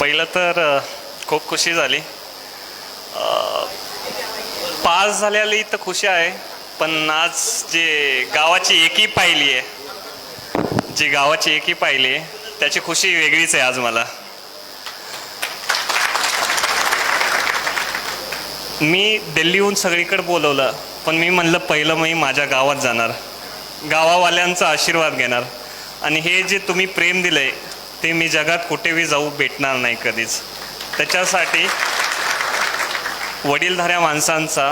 पहिलं तर खूप खुशी झाली. पास झालेली तर खुशी आहे पण आज जे गावाची एकी पाहिली आहे जी गावाची एकी पाहिली आहे त्याची खुशी वेगळीच आहे आज मला. मी दिल्लीहून सगळीकडे बोलवलं पण मी म्हणलं पहिलं मी माझ्या गावात जाणार. गावावाल्यांचा आशीर्वाद घेणार. आणि हे जे तुम्ही प्रेम दिलं आहे ते मी जगात कुठेही जाऊ भेटणार नाही कधीच. त्याच्यासाठी वडीलधाऱ्या माणसांचा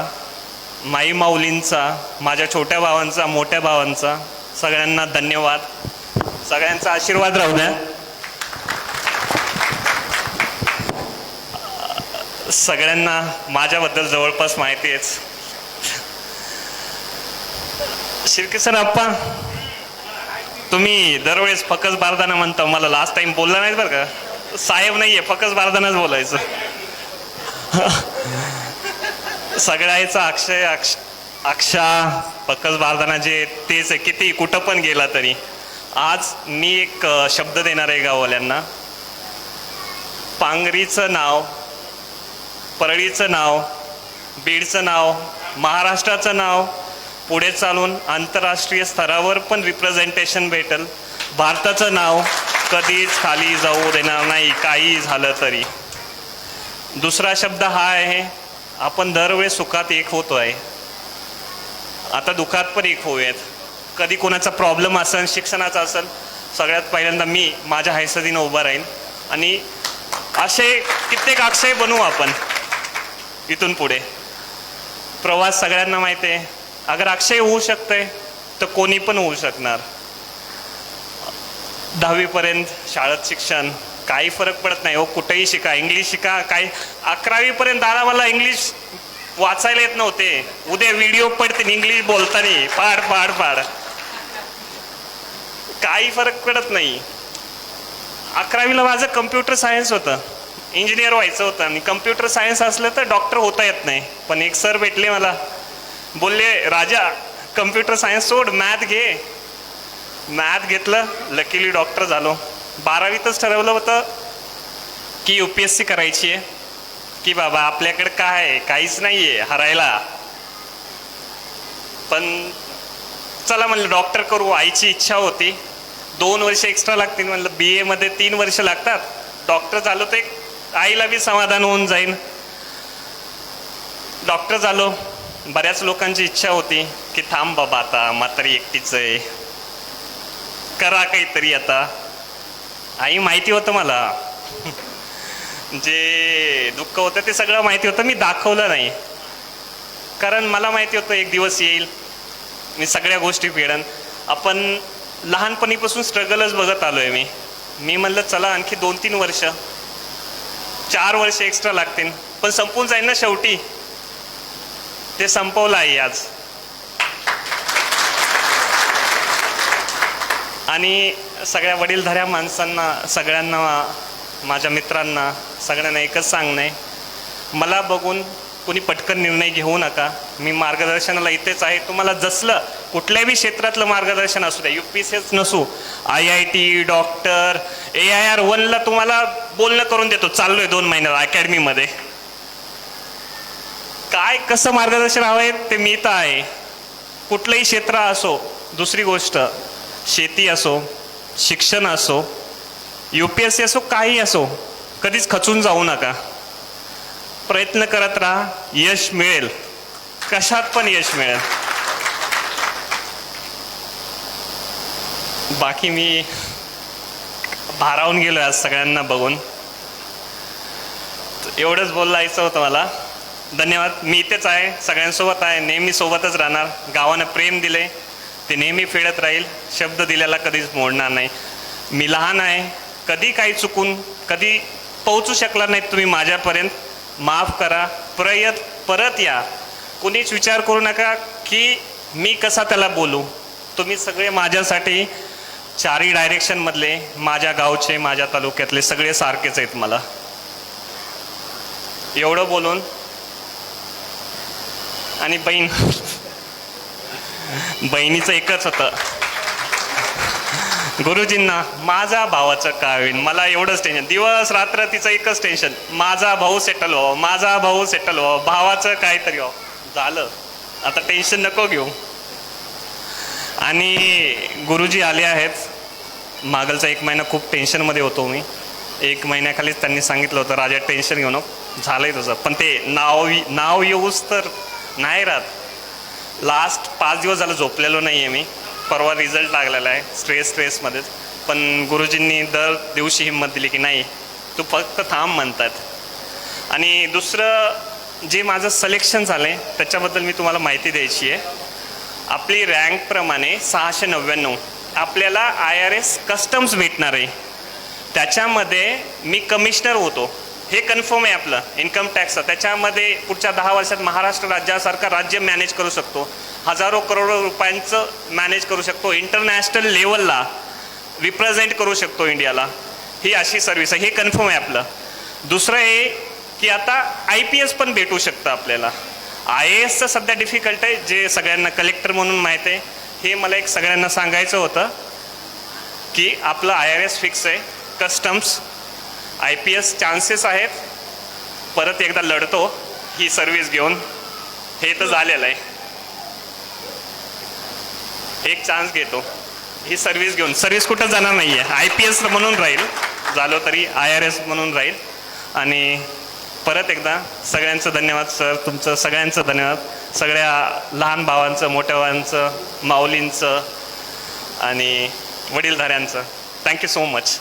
माई माऊलींचा माझ्या छोट्या भावांचा मोठ्या भावांचा सगळ्यांना धन्यवाद. सगळ्यांचा आशीर्वाद राहू द्या. सगळ्यांना माझ्याबद्दल जवळपास माहिती आहेच. शिरकेसर आप्पा तुम्ही दरवेळेस फकस बारदाना म्हणता मला लास्ट टाइम बोलला नाही बरं का? साहेब नाहीये फकस बारदानाच बोलायचं. सगळ्याचा अक्षय अक्ष अक्षा फकस बारदाना जे तेच आहे किती कुठं पण गेला तरी. आज मी एक शब्द देणार आहे गाववाल्यांना. पांगरीचं नाव परळीचं नाव बीडचं नाव महाराष्ट्राचं नाव पुढे चालून आंतरराष्ट्रीय स्तरावर पण रिप्रेझेंटेशन भेटेल. भारताचं नाव कधीच खाली जाऊ देणार नाही काही झालं तरी. दुसरा शब्द हा आहे आपण दरवेळेस सुखात एक होतो आहे आता दुखात पण एक होऊयात. कधी कोणाचा प्रॉब्लेम असेल शिक्षणाचा असेल सगळ्यात पहिल्यांदा मी माझ्या हैसदीनं उभा राहीन. आणि असे कित्येक अक्षय बनवू आपण इथून पुढे. प्रवास सगळ्यांना माहिती आहे. अगर अक्षय होऊ शकतंय तर कोणी पण होऊ शकणार. दहावीपर्यंत शाळेत शिक्षण काही फरक पडत नाही. हो कुठेही शिका. इंग्लिश शिका. काही अकरावीपर्यंत दादा मला इंग्लिश वाचायला येत नव्हते. उद्या व्हिडिओ पडतील इंग्लिश बोलताना. पाड पाड पाड काही फरक पडत नाही. अकरावीला माझं कम्प्युटर सायन्स होतं. इंजिनियर व्हायचं होतं. आणि कम्प्युटर सायन्स असलं तर डॉक्टर होता येत नाही. पण एक सर भेटले मला. बोलले राजा कम्प्युटर सायन्स सोड मॅथ घे. मॅथ घेतलं लकीली डॉक्टर झालो. बारावीतच ठरवलं होतं की यू पी एस सी करायची आहे. की बाबा आपल्याकडे काय आहे? काहीच नाही आहे हरायला. पण चला म्हणलं डॉक्टर करू आईची इच्छा होती. दोन वर्ष एक्स्ट्रा लागतील म्हणलं. बी एमध्ये तीन वर्ष लागतात. डॉक्टर झालो ते आईला बी समाधान होऊन जाईन. डॉक्टर झालो. बऱ्याच लोकांची इच्छा होती की थांब बाबा आता म्हातारी एकटीच आहे. करा काहीतरी आता. आई माहिती होतं मला. जे दुःख होतं ते सगळं माहिती होतं मी दाखवलं नाही. कारण मला माहिती होतं एक दिवस येईल मी सगळ्या गोष्टी फेडन. आपण लहानपणीपासून स्ट्रगलच बघत आलो आहे मी. मी म्हणलं चला आणखी दोन तीन वर्ष. चार वर्ष एक्स्ट्रा लागतील. पण संपून जाईल ना शेवटी. ते संपवलं आहे आज. आणि सगळ्या वडीलधाऱ्या माणसांना सगळ्यांना माझ्या मित्रांना सगळ्यांना एकच सांगणं आहे मला बघून कुणी पटकन निर्णय घेऊ नका. मी मार्गदर्शनाला इथेच आहे. तुम्हाला जसलं कुठल्याही क्षेत्रातलं मार्गदर्शन असू द्या यू पी सी एस नसू I I T doctor A I R वनला तुम्हाला बोलणं करून देतो. चाललो आहे दोन महिन्याला अकॅडमीमध्ये काय कसं मार्गदर्शन हवं आहे ते मी तर आहे. कुठलंही क्षेत्र असो दुसरी गोष्ट शेती असो शिक्षण असो यू पी एस सी असो काही असो कधीच खचून जाऊ नका. प्रयत्न करत राहा यश मिळेल. कशात पण यश मिळेल. बाकी मी भारावून गेलो आज सगळ्यांना बघून. एवढंच बोलायचं होतं मला. धन्यवाद. मी इथेच आहे. सगळ्यांसोबत आहे. नेहमी सोबतच राहणार. गावानं प्रेम दिले ते नेहमी फेडत राहील. शब्द दिलेला कधीच मोडणार नाही. मी लहान आहे. कधी काही चुकून कधी पोहोचू शकला नाहीत तुम्ही माझ्यापर्यंत. माफ करा. प्रयत परत या. कुणीच विचार करू नका की मी कसा त्याला बोलू. तुम्ही सगळे माझ्यासाठी चारही डायरेक्शनमधले माझ्या गावचे माझ्या तालुक्यातले सगळे सारखेच आहेत मला. एवढं बोलून आणि बहीण. बहिणीचं एकच होतं. गुरुजींना माझा भावाचं काय होईल मला एवढंच टेन्शन दिवस रात्र तिचं एकच टेन्शन माझा भाऊ सेटल व्हावं. माझा भाऊ सेटल व्हावं. भावाचं काहीतरी व्हावं. झालं. आता टेन्शन नको घेऊ. आणि गुरुजी आले आहेत. मागलचा एक महिना खूप टेन्शनमध्ये होतो मी. एक महिन्याखालीच त्यांनी सांगितलं होतं राजा टेन्शन घेऊ नको. झालंय तुझं. पण ते नाव नाव येऊच तर नाही राहत. लास्ट पाच दिवस झालं झोपलेलो नाही आहे मी. परवा रिझल्ट लागलेला आहे स्ट्रेस स्ट्रेसमध्येच पण गुरुजींनी दर दिवशी हिंमत दिली की नाही तू फक्त थांब म्हणतात. आणि दुसरं जे माझं सिलेक्शन झालं आहे त्याच्याबद्दल मी तुम्हाला माहिती द्यायची आहे. आपली रँकप्रमाणे सहाशे नव्याण्णव. आपल्याला आय आर एस कस्टम्स भेटणार आहे. त्याच्यामध्ये मी कमिशनर होतो. हे कन्फर्म आहे आपलं इन्कम टॅक्सचं. त्याच्यामध्ये पुढच्या दहा वर्षात महाराष्ट्र राज्यासारखं राज्य मॅनेज करू शकतो. हजारो करोड रुपयांचं मॅनेज करू शकतो. इंटरनॅशनल लेवलला रिप्रेझेंट करू शकतो इंडियाला. ही अशी सर्विस आहे. हे कन्फर्म आहे आपलं. दुसरं हे की आता आय पी एस पण भेटू शकतं आपल्याला. आय ए एसचं सध्या डिफिकल्ट आहे जे सगळ्यांना कलेक्टर म्हणून माहीत आहे. हे मला एक सगळ्यांना सांगायचं होतं की आपलं आय आर एस फिक्स आहे. Customs I P S chances आहेत. परत एकदा लढतो. ही सर्व्हिस घेऊन. हे तर झालेलं आहे. एक चान्स घेतो. ही सर्व्हिस घेऊन. सर्व्हिस कुठं जाणार नाही आहे आय पी एस म्हणून राहील. झालो तरी आय आर एस म्हणून राहील. आणि परत एकदा सगळ्यांचं धन्यवाद सर. तुमचं सगळ्यांचं धन्यवाद. सगळ्या लहान भावांचं मोठ्या भावांचं माऊलींचं आणि वडीलधाऱ्यांचं. Thank you so much